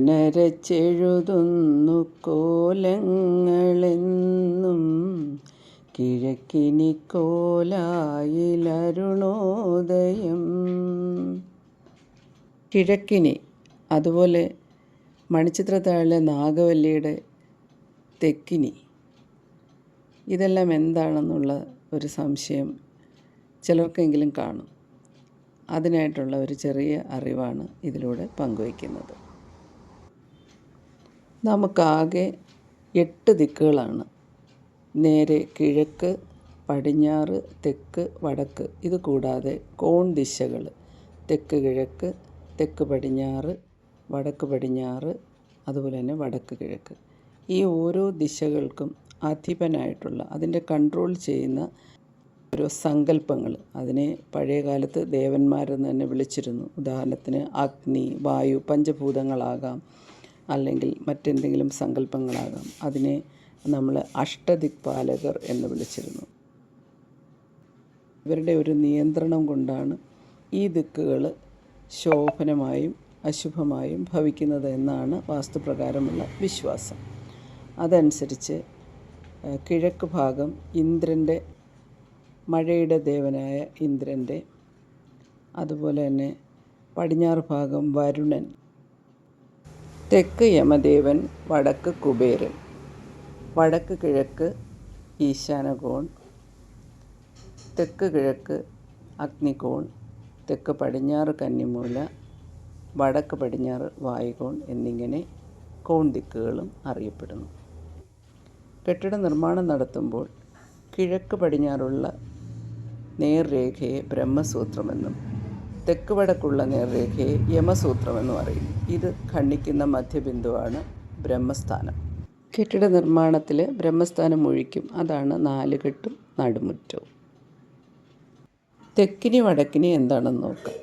കനരച്ചെഴുതുന്നു കോലങ്ങളെന്നും കിഴക്കിനി കോലായിലരുണോദയം. കിഴക്കിനി അതുപോലെ മണിച്ചിത്രത്താഴിലെ നാഗവല്ലിയുടെ തെക്കിനി ഇതെല്ലാം എന്താണെന്നുള്ള ഒരു സംശയം ചിലർക്കെങ്കിലും കാണും. അതിനായിട്ടുള്ള ഒരു ചെറിയ അറിവാണ് ഇതിലൂടെ പങ്കുവയ്ക്കുന്നത്. നമുക്കാകെ എട്ട് ദിക്കുകളാണ്. നേരെ കിഴക്ക് പടിഞ്ഞാറ് തെക്ക് വടക്ക്. ഇത് കൂടാതെ കോൺ ദിശകൾ. തെക്ക് കിഴക്ക് തെക്ക് പടിഞ്ഞാറ് വടക്ക് പടിഞ്ഞാറ് അതുപോലെ തന്നെ വടക്ക് കിഴക്ക്. ഈ ഓരോ ദിശകൾക്കും അധിപനായിട്ടുള്ള അതിന്റെ കൺട്രോൾ ചെയ്യുന്ന ഓരോ സങ്കല്പങ്ങൾ. അതിനെ പഴയകാലത്ത് ദേവന്മാരെന്ന് തന്നെ വിളിച്ചിരുന്നു. ഉദാഹരണത്തിന് അഗ്നി വായു പഞ്ചഭൂതങ്ങളാകാം. അല്ലെങ്കിൽ മറ്റെന്തെങ്കിലും സങ്കല്പങ്ങളാകാം. അതിനെ നമ്മൾ അഷ്ടദിക്പാലകർ എന്ന് വിളിച്ചിരുന്നു. ഇവരുടെ ഒരു നിയന്ത്രണം കൊണ്ടാണ് ഈ ദിക്കുകൾ ശോഭനമായും അശുഭമായും ഭവിക്കുന്നത് എന്നാണ് വാസ്തുപ്രകാരമുള്ള വിശ്വാസം. അതനുസരിച്ച് കിഴക്ക് ഭാഗം ഇന്ദ്രന്റെ മഴയുടെ ദേവനായ ഇന്ദ്രന്റെ അതുപോലെ തന്നെ പടിഞ്ഞാറ് ഭാഗം വരുണൻ തെക്ക് യമദേവൻ വടക്ക് കുബേരൻ. വടക്ക് കിഴക്ക് ഈശാനകോൺ. തെക്ക് കിഴക്ക് അഗ്നികോൺ. തെക്ക് പടിഞ്ഞാറ് കന്നിമൂല. വടക്ക് പടിഞ്ഞാറ് വായുകോൺ എന്നിങ്ങനെ കോൺ ദിക്കുകളും അറിയപ്പെടുന്നു. കെട്ടിട നിർമ്മാണം നടത്തുമ്പോൾ കിഴക്ക് പടിഞ്ഞാറുള്ള നേർരേഖയെ ബ്രഹ്മസൂത്രമെന്നും തെക്ക് വടക്കുള്ള നേർരേഖയെ യമസൂത്രം എന്ന് പറയുന്നു. ഇത് ഖണ്ഡിക്കുന്ന മധ്യബിന്ദുവാണ് ബ്രഹ്മസ്ഥാനം. കെട്ടിട നിർമ്മാണത്തിൽ ബ്രഹ്മസ്ഥാനം ഒഴിക്കും. അതാണ് നാലുകെട്ടും നടുമുറ്റവും. തെക്കിനി വടക്കിനി എന്താണെന്ന് നോക്കാം.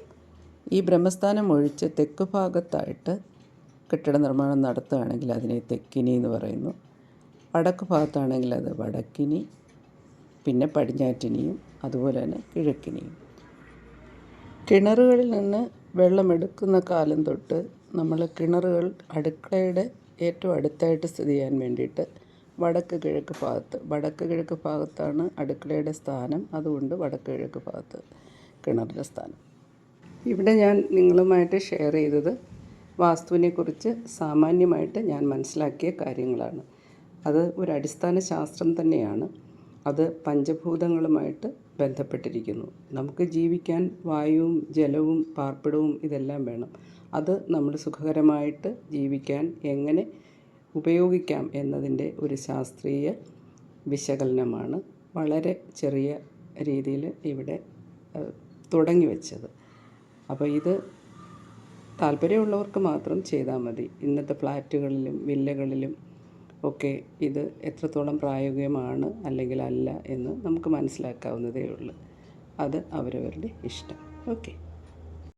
ഈ ബ്രഹ്മസ്ഥാനം ഒഴിച്ച് തെക്ക് ഭാഗത്തായിട്ട് കെട്ടിട നിർമ്മാണം നടത്തുകയാണെങ്കിൽ അതിനെ തെക്കിനി എന്ന് പറയുന്നു. വടക്ക് ഭാഗത്താണെങ്കിൽ അത് വടക്കിനി പിന്നെ പടിഞ്ഞാറ്റിനിയും അതുപോലെ തന്നെ കിഴക്കിനിയും. കിണറുകളിൽ നിന്ന് വെള്ളമെടുക്കുന്ന കാലം തൊട്ട് നമ്മൾ കിണറുകൾ അടുക്കളയുടെ ഏറ്റവും അടുത്തായിട്ട് സ്ഥിതി ചെയ്യാൻ വേണ്ടിയിട്ട് വടക്ക് കിഴക്ക് ഭാഗത്ത് വടക്ക് കിഴക്ക് ഭാഗത്താണ് അടുക്കളയുടെ സ്ഥാനം അതുകൊണ്ട് വടക്ക് കിഴക്ക് ഭാഗത്ത് കിണറിന്റെ സ്ഥാനം. ഇവിടെ ഞാൻ നിങ്ങളുമായിട്ട് ഷെയർ ചെയ്തത് വാസ്തുവിനെക്കുറിച്ച് സാമാന്യമായിട്ട് ഞാൻ മനസ്സിലാക്കിയ കാര്യങ്ങളാണ്. അത് ഒരു അടിസ്ഥാന ശാസ്ത്രം തന്നെയാണ്. അത് പഞ്ചഭൂതങ്ങളുമായിട്ട് ബന്ധപ്പെട്ടിരിക്കുന്നു. നമുക്ക് ജീവിക്കാൻ വായുവും ജലവും പാർപ്പിടവും ഇതെല്ലാം വേണം. അത് നമ്മൾ സുഖകരമായിട്ട് ജീവിക്കാൻ എങ്ങനെ ഉപയോഗിക്കാം എന്നതിന്റെ ഒരു ശാസ്ത്രീയ വിശകലനമാണ് വളരെ ചെറിയ രീതിയിൽ ഇവിടെ തുടങ്ങി വെച്ചത്. അപ്പോൾ ഇത് താല്പര്യമുള്ളവർക്ക് മാത്രം ചെയ്താൽ മതി. ഇന്നത്തെ ഫ്ലാറ്റുകളിലും വില്ലകളിലും ഒക്കെ ഇത് എത്രത്തോളം പ്രായോഗികമാണ് അല്ലെങ്കിൽ അല്ല എന്ന് നമുക്ക് മനസ്സിലാക്കാവുന്നതേ ഉള്ളൂ. അത് അവരവരുടെ ഇഷ്ടം. ഓക്കെ.